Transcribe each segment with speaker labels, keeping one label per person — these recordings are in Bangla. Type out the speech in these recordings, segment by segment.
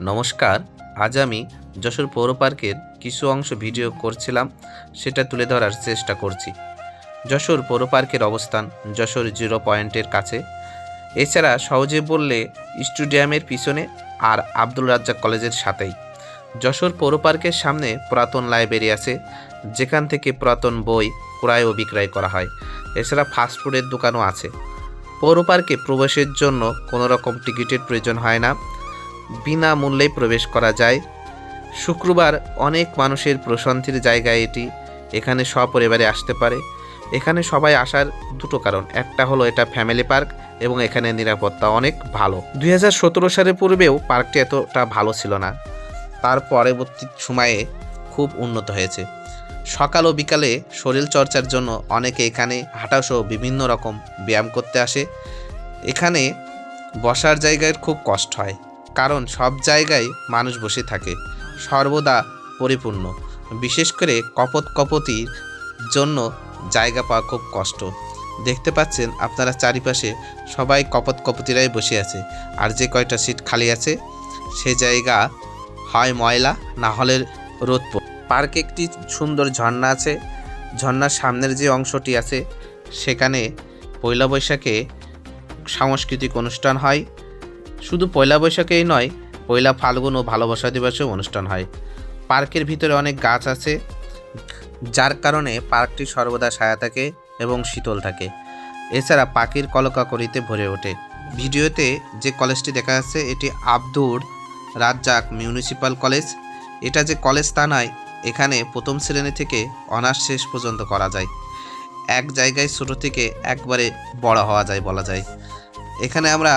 Speaker 1: নমস্কার, আজ আমি যশোর পৌর পার্কের কিছু অংশ ভিডিও করছিলাম, সেটা তুলে ধরার চেষ্টা করছি। যশোর পৌর পার্কের অবস্থান যশোর জিরো পয়েন্টের কাছে। এছাড়া সহজে বললে স্টেডিয়ামের পিছনে আর আব্দুল রাজ্জাক কলেজের সাথেই। যশোর পৌর পার্কের সামনে পুরাতন লাইব্রেরি আছে, যেখান থেকে পুরাতন বই, ক্রয় ও বিক্রয় করা হয়। এছাড়া ফাস্টফুডের দোকানও আছে। পৌর পার্কে প্রবেশের জন্য কোনো রকম টিকিটের প্রয়োজন হয় না। বিনামূল্যে প্রবেশ করা যায়। শুক্রবার অনেক মানুষের প্রশান্তির জায়গা এটি। এখানে সপরিবারে আসতে পারে। এখানে সবাই আসার দুটো কারণ। একটা হলো এটা ফ্যামিলি পার্ক এবং এখানে নিরাপত্তা অনেক ভালো। দুই হাজার সতেরো সালের পূর্বেও পার্কটি এতটা ভালো ছিল না। তার পরবর্তী সময়ে খুব উন্নত হয়েছে। সকাল ও বিকালে শরীর চর্চার জন্য অনেকে এখানে হাঁটাসহ বিভিন্ন রকম ব্যায়াম করতে আসে। এখানে বসার জায়গায় খুব কষ্ট হয়। কারণ সব জায়গায় মানুষ বসে থাকে, সর্বদা পরিপূর্ণ। বিশেষ করে কপত কপতির জন্য জায়গা পাওয়া খুব কষ্ট। দেখতে পাচ্ছেন আপনারা চারিপাশে সবাই কপত কপতিরাই বসে আছে। আর যে কয়টা সিট খালি আছে, সে জায়গা হয় ময়লা, না হলে রোদ। পার্কে একটি সুন্দর ঝর্ণা আছে। ঝর্ণার সামনের যে অংশটি আছে, সেখানে পয়লা বৈশাখে সাংস্কৃতিক অনুষ্ঠান হয়। শুধু পয়লা বৈশাখেই নয়, পয়লা ফাল্গুন ও ভালোবাসা দিবসেও অনুষ্ঠান হয়। পার্কের ভিতরে অনেক গাছ আছে, যার কারণে পার্কটি সর্বদা ছায়া থাকে এবং শীতল থাকে। এছাড়া পাখির কলকাকরিতে ভরে ওঠে। ভিডিওতে যে কলেজটি দেখা যাচ্ছে, এটি আব্দুর রাজ্জাক মিউনিসিপ্যাল কলেজ। এটা যে কলেজ তা নয়, এখানে প্রথম শ্রেণি থেকে অনার্স শেষ পর্যন্ত করা যায়। এক জায়গায় ছোটো থেকে একবারে বড় হওয়া যায় বলা যায়। এখানে আমরা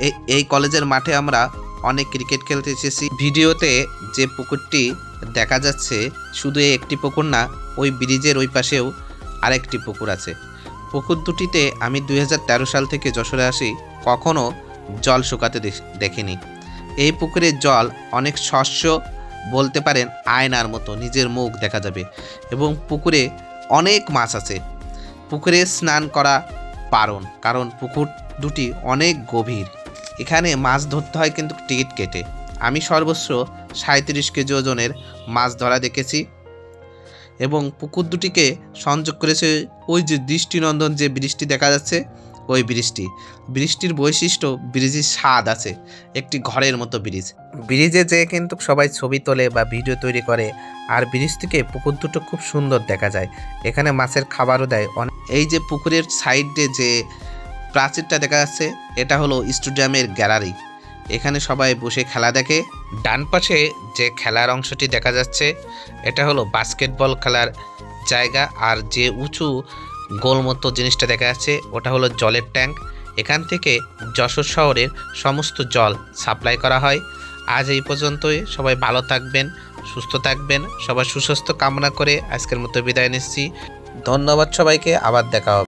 Speaker 1: এই এই কলেজের মাঠে আমরা অনেক ক্রিকেট খেলতে এসেছি। ভিডিওতে যে পুকুরটি দেখা যাচ্ছে, শুধু এই একটি পুকুর না, ওই ব্রিজের ওই পাশেও আরেকটি পুকুর আছে। পুকুর দুটিতে আমি দু হাজার তেরো সাল থেকে যশোরে আসি, কখনো জল শুকাতে দেখ- দেখিনি। এই পুকুরের জল অনেক স্বচ্ছ বলতে পারেন আয়নার মতো, নিজের মুখ দেখা যাবে এবং পুকুরে অনেক মাছ আছে। পুকুরে স্নান করা পারণ, কারণ পুকুর দুটি অনেক গভীর। এখানে মাছ ধরতে হয় কিন্তু টিকিট কেটে। আমি সর্বোচ্চ সাঁত্রিশ কেজি ওজনের মাছ ধরা দেখেছি এবং পুকুর দুটিকে সংযোগ করেছে ওই যে দৃষ্টিনন্দন যে বৃষ্টি দেখা যাচ্ছে, ওই বৃষ্টি। বৃষ্টির বৈশিষ্ট্য ব্রিজের স্বাদ আছে, একটি ঘরের মতো ব্রিজ। ব্রিজে যেয়ে কিন্তু সবাই ছবি তোলে বা ভিডিও তৈরি করে, আর ব্রিজ থেকে পুকুর দুটো খুব সুন্দর দেখা যায়। এখানে মাছের খাবারও দেয় অনেক। এই যে পুকুরের সাইডে যে প্রাচীরটা দেখা যাচ্ছে, এটা হলো স্টেডিয়ামের গ্যালারি। এখানে সবাই বসে খেলা দেখে। ডান পাশে যে খেলার অংশটি দেখা যাচ্ছে, এটা হলো বাস্কেটবল খেলার জায়গা। আর যে উঁচু গোল মতো জিনিসটা দেখা যাচ্ছে, ওটা হলো জলের ট্যাঙ্ক। এখান থেকে যশোর শহরের সমস্ত জল সাপ্লাই করা হয়। আজ এই পর্যন্তই। সবাই ভালো থাকবেন, সুস্থ থাকবেন, সবার সুস্বাস্থ্য কামনা করে আজকের মতো বিদায় নিচ্ছি। ধন্যবাদ সবাইকে, আবার দেখা হবে।